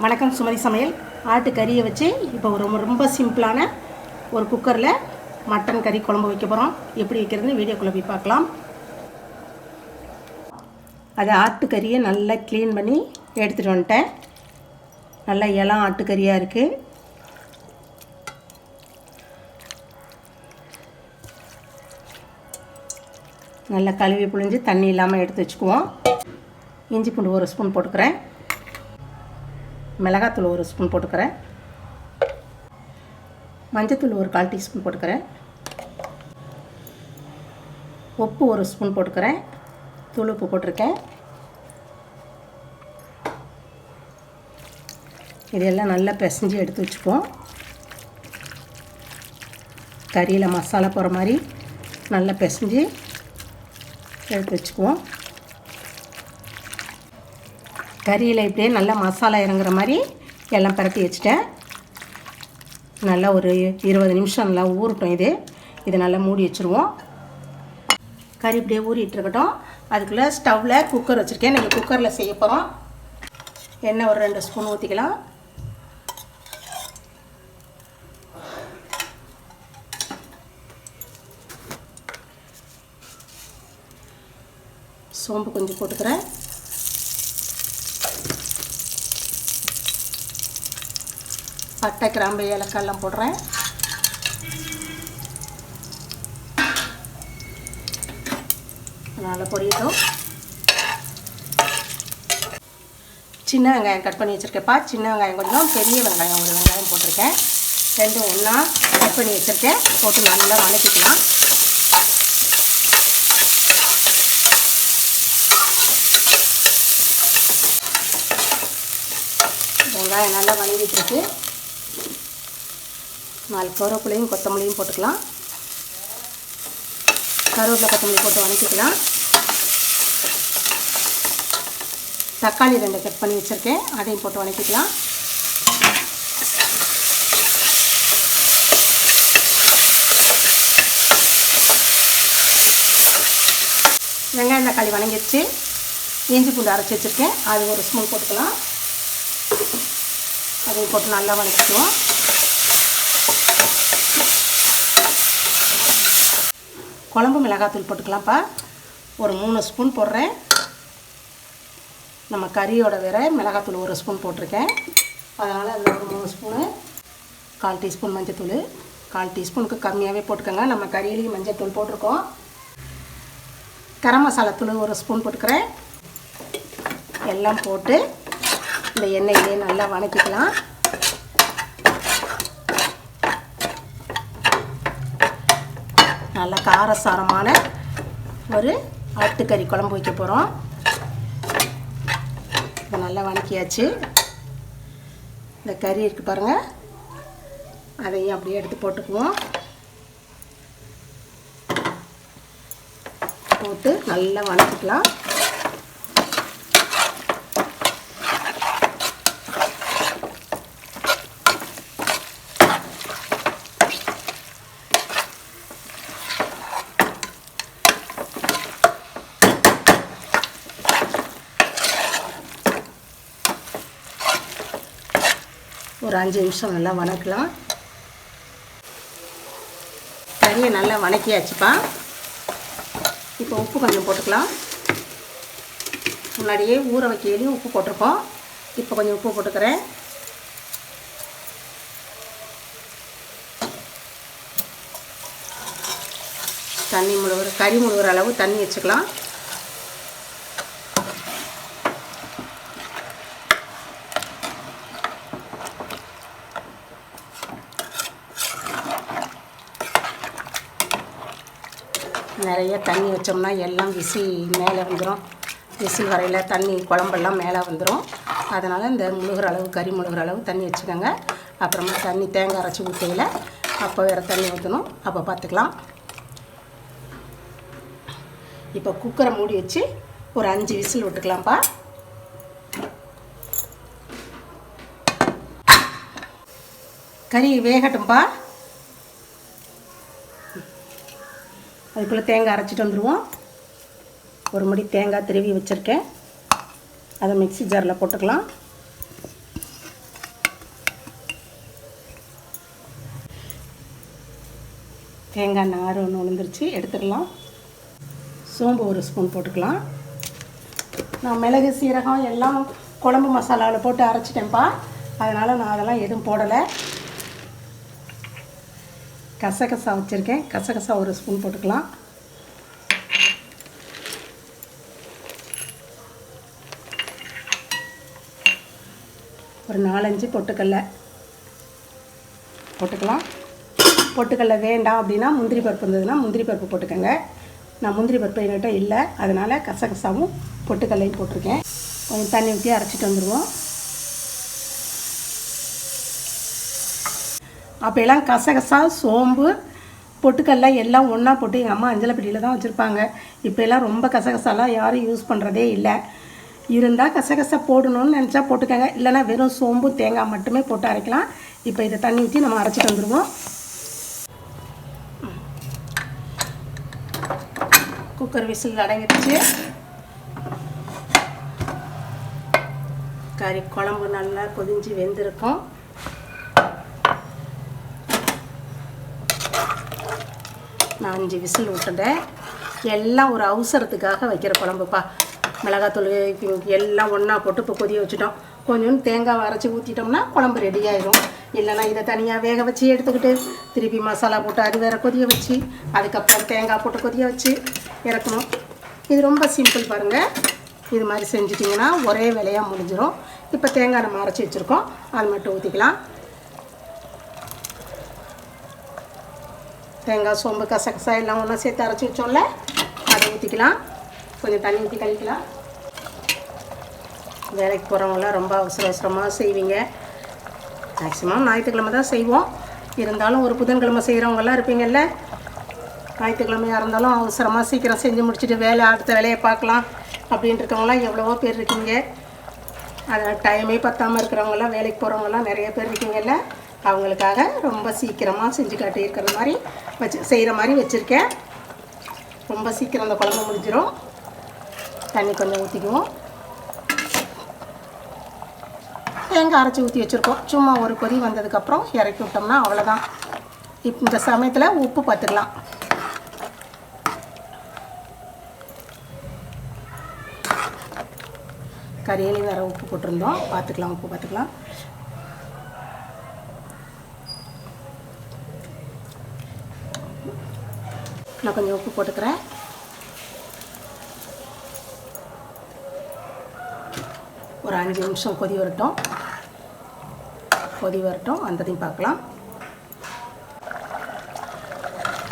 வணக்கம் சுமதி சமையல். ஆட்டு கறியை வச்சு இப்போ ரொம்ப- ரொம்ப சிம்பிளான ஒரு குக்கரில் மட்டன் கறி குழம்பு வைக்க போகிறோம் எப்படி வைக்கிறதுன்னு வீடியோக்குள்ளே போய் பார்க்கலாம். அது ஆட்டுக்கறியை நல்லா க்ளீன் பண்ணி எடுத்துகிட்டு வந்துட்டேன். நல்லா இளம் ஆட்டுக்கறியாக இருக்குது நல்லா கழுவி புழிஞ்சு தண்ணி இல்லாமல் எடுத்து வச்சுக்குவோம். இஞ்சி பூண்டு ஒரு ஸ்பூன் போட்டுக்கிறேன். மிளகாத்தூள் ஒரு ஸ்பூன் போட்டுக்கிறேன். மஞ்சத்தூள் ஒரு கால் டீஸ்பூன் போட்டுக்கிறேன். உப்பு ஒரு ஸ்பூன் போட்டுக்கிறேன். தூள் உப்பு போட்டிருக்கேன். இதெல்லாம் நல்லா பிசைஞ்சு எடுத்து வச்சுக்குவோம். கறியில் மசாலா போகிற மாதிரி நல்லா பிசைஞ்சு எடுத்து வச்சுக்குவோம். கறியில் இப்படியே நல்லா மசாலா இறங்குற மாதிரி எல்லாம் பரட்டி வச்சுட்டேன். நல்லா ஒரு இருபது நிமிஷம் நல்லா ஊறட்டும் இது. இதை நல்லா மூடி வச்சுருவோம். கறி இப்படியே ஊறிட்டு இருக்கட்டும். அதுக்குள்ளே ஸ்டவ்வில் குக்கர் வச்சுருக்கேன். நீங்கள் குக்கரில் செய்ய போகிறோம் எண்ணெய் ஒரு ரெண்டு ஸ்பூன் ஊற்றிக்கலாம் சோம்பு கொஞ்சம் போட்டுக்கிறேன். பட்டை கிராம்பு ஏலக்காயெல்லாம் போடுறேன். நல்லா பொரியட்டும். சின்ன வெங்காயம் கட் பண்ணி வச்சுருக்கேன்ப்பா. சின்ன வெங்காயம் கொஞ்சம் பெரிய வெங்காயம் ஒரு வெங்காயம் போட்டிருக்கேன். ரெண்டும் ஒன்றா கட் பண்ணி வச்சுருக்கேன். போட்டு நல்லா வதக்கிக்கலாம். வெங்காயம் நல்லா வணங்கிட்டுருக்கு நாலு கருவேப்பிலையும் கொத்தமல்லியும் போட்டுக்கலாம். கருவேப்பிலை கொத்தமல்லி போட்டு வதக்கிக்கலாம். தக்காளி ரெண்டு கட் பண்ணி வச்சுருக்கேன். அதையும் போட்டு வதக்கிக்கலாம். வெங்காயம் தக்காளி வணங்கிடுச்சு. இஞ்சி பூண்டு அரைச்சி வச்சுருக்கேன். அது ஒரு ஸ்பூன் போட்டுக்கலாம். அதையும் போட்டு நல்லா வதக்கிக்குவோம் குழம்பு மிளகாத்தூள் போட்டுக்கலாம்ப்பா. ஒரு மூணு ஸ்பூன் போடுறேன். நம்ம கறியோட வேற மிளகாத்தூள் ஒரு ஸ்பூன் போட்டிருக்கேன். அதனால் அதில் ஒரு மூணு ஸ்பூனு கால் டீஸ்பூன் மஞ்சத்தூள். கால் டீஸ்பூனுக்கு கம்மியாகவே போட்டுக்கோங்க. நம்ம கறியிலையும் மஞ்சத்தூள் போட்டிருக்கோம். கரம் மசாலா தூள் ஒரு ஸ்பூன் போட்டுக்கிறேன். எல்லாம் போட்டு இந்த எண்ணெயிலே நல்லா வதக்கிக்கலாம் நல்லா காரசாரமான ஒரு ஆட்டுக்கறி குழம்பு வைக்க போகிறோம் இப்போ நல்லா வதக்கியாச்சு இந்த கறி இருக்குது பாருங்கள் அதையும் அப்படியே எடுத்து போட்டுக்குவோம். போட்டு நல்லா வணக்கிக்கலாம். ஒரு அஞ்சு நிமிஷம் நல்லா வணக்கலாம். கறியை நல்லா வணக்கியாச்சுப்பா. இப்போ உப்பு கொஞ்சம் போட்டுக்கலாம். முன்னாடியே ஊற வைக்கையிலையும் உப்பு போட்டிருக்கோம். இப்போ கொஞ்சம் உப்பு போட்டுக்கிறேன். தண்ணி முழுகிற கறி முழுகிற அளவு தண்ணி வச்சுக்கலாம். நிறைய தண்ணி வச்சோம்னா எல்லாம் விசில் மேலே வந்துடும் விசில் வரையில் தண்ணி குழம்பெல்லாம் மேலே வந்துடும் அதனால் இந்த முழுகிற அளவு கறி முழுகிற அளவு தண்ணி வச்சுக்கோங்க. அப்புறமா தண்ணி தேங்காய் அரைச்சி ஊற்றையில் அப்போ வேறு தண்ணி ஊற்றணும் அப்போ பார்த்துக்கலாம். இப்போ குக்கரை மூடி வச்சு ஒரு அஞ்சு விசில் விட்டுக்கலாம்ப்பா. கறி வேகட்டும்ப்பா. அதுக்குள்ளே தேங்காய் அரைச்சிட்டு வந்துடுவோம் ஒரு மடி தேங்காய் திருவி வச்சுருக்கேன். அதை மிக்சி ஜாரில் போட்டுக்கலாம். தேங்காய் நார் ஒன்று உளுந்துருச்சு எடுத்துக்கலாம் சோம்பு ஒரு ஸ்பூன் போட்டுக்கலாம். நான் மிளகு சீரகம் எல்லாம் குழம்பு மசாலாவில் போட்டு அரைச்சிட்டேன்ப்பா. அதனால் நான் அதெல்லாம் எதுவும் போடலை. கசகசா வச்சுருக்கேன். கசகசா ஒரு ஸ்பூன் போட்டுக்கலாம். ஒரு நாலஞ்சு பொட்டுக்கடலை போட்டுக்கலாம். பொட்டுக்கடலை வேண்டாம் அப்படின்னா முந்திரி பருப்பு இருந்ததுன்னா முந்திரி பருப்பு போட்டுக்கோங்க. நான் முந்திரி பருப்பு என்கிட்ட இல்லை. அதனால் கசகசாவும் பொட்டுக்கடலையும் போட்டிருக்கேன். கொஞ்சம் தண்ணி ஊற்றி அரைச்சிட்டு வந்துடுவோம் அப்போ எல்லாம் கசகசா சோம்பு பொட்டுக்கடலை எல்லாம் ஒன்றா போட்டு எங்கள் அம்மா அஞ்சலப்பட்டியில் தான் வச்சுருப்பாங்க. இப்போ எல்லாம் ரொம்ப கசகசாலாம் யாரும் யூஸ் பண்ணுறதே இல்லை. இருந்தால் கசகசா போடணும்னு நினச்சா போட்டுக்கோங்க. இல்லைன்னா வெறும் சோம்பு தேங்காய் மட்டுமே போட்டு அரைக்கலாம். இப்போ இதை தண்ணி ஊற்றி நம்ம அரைச்சிட்டு வந்துடுவோம் குக்கர் விசில் அடங்கிடுச்சு. கறி குழம்பு நல்லா கொதிஞ்சு வெந்திருக்கும். நான் அஞ்சு விசில் விட்டுட்டேன் எல்லாம் ஒரு அவசரத்துக்காக வைக்கிற குழம்புப்பா. மிளகாத்தூள் எல்லாம் ஒன்றா போட்டு இப்போ கொதிய வச்சுட்டோம். கொஞ்சோண்டு தேங்காய் அரைச்சி ஊற்றிட்டோம்னா குழம்பு ரெடி ஆயிரும். இல்லைன்னா இதை தனியாக வேக வச்சு எடுத்துக்கிட்டு திருப்பி மசாலா போட்டு அது வேற கொதிய வச்சு அதுக்கப்புறம் தேங்காய் போட்டு கொதிய வச்சு இறக்கணும். இது ரொம்ப சிம்பிள் பாருங்கள் இது மாதிரி செஞ்சிட்டிங்கன்னா ஒரே வேலையாக முடிஞ்சிடும் இப்போ தேங்காய் நம்ம அரைச்சி வச்சுருக்கோம். அது மட்டும் ஊற்றிக்கலாம் தேங்காய் சோம்பு கசகசா எல்லாம் ஒன்றா சேர்த்து அரைச்சி வச்சோம்ல அதை ஊற்றிக்கலாம் கொஞ்சம் தண்ணி ஊற்றி கழிக்கலாம் வேலைக்கு போகிறவங்களாம் ரொம்ப அவசர அவசரமாக செய்வீங்க. மேக்ஸிமம் ஞாயிற்றுக்கிழமை தான் செய்வோம். இருந்தாலும் ஒரு புதன்கிழமை செய்கிறவங்களாம் இருப்பீங்கல்ல ஞாயிற்றுக்கிழமையாக இருந்தாலும் அவசரமாக சீக்கிரம் செஞ்சு முடிச்சுட்டு வேலை அடுத்த வேலையை பார்க்கலாம் அப்படின்ட்டு இருக்கவங்களாம் எவ்வளவோ பேர் இருக்கீங்க. அதை டைமே பத்தாமல் இருக்கிறவங்களாம் வேலைக்கு போகிறவங்களாம் நிறைய பேர் இருக்கீங்கல்ல அவங்களுக்காக ரொம்ப சீக்கிரமாக செஞ்சு காட்டியிருக்கிற மாதிரி வச்சு செய்கிற மாதிரி வச்சுருக்கேன். ரொம்ப சீக்கிரம் அந்த குழம்பு முடிஞ்சிடும் தண்ணி கொஞ்சம் ஊற்றிக்குவோம் தேங்காய் அரைச்சி ஊற்றி வச்சுருக்கோம். சும்மா ஒரு கொதி வந்ததுக்கப்புறம் இறக்கி விட்டோம்னா அவ்வளோதான். இப்போ இந்த சமயத்தில் உப்பு பார்த்துக்கலாம். கறியிலையும் வேறு உப்பு போட்டிருந்தோம். பார்த்துக்கலாம் உப்பு பார்த்துக்கலாம். நான் கொஞ்சம் உப்பு போட்டுக்கிறேன். ஒரு அஞ்சு நிமிஷம் கொதி வரட்டும். கொதி வரட்டும். வந்ததையும் பார்க்கலாம்.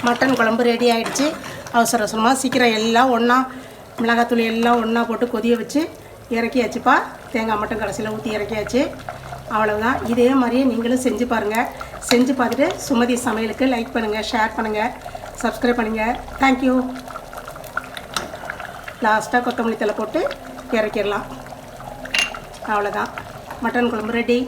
மட்டன் குழம்பு ரெடி ஆகிடுச்சு அவசர அவசரமாக சீக்கிரம் எல்லாம் ஒன்றா மிளகாத்தூள் எல்லாம் ஒன்றா போட்டு கொதிய வச்சு இறக்கியாச்சுப்பா. தேங்காய் மட்டும் கடைசியில் ஊற்றி இறக்கியாச்சு. அவ்வளோதான் இதே மாதிரியே நீங்களும் செஞ்சு பாருங்கள் செஞ்சு பார்த்துட்டு சுமதி சமையலுக்கு லைக் பண்ணுங்கள் ஷேர் பண்ணுங்கள் சப்ஸ்கிரைப் பண்ணுங்கள் தேங்க்யூ லாஸ்ட்டாக கொத்தமல்லி தலை போட்டு இறக்கிடலாம். அவ்வளோதான் மட்டன் குழம்பு ரெடி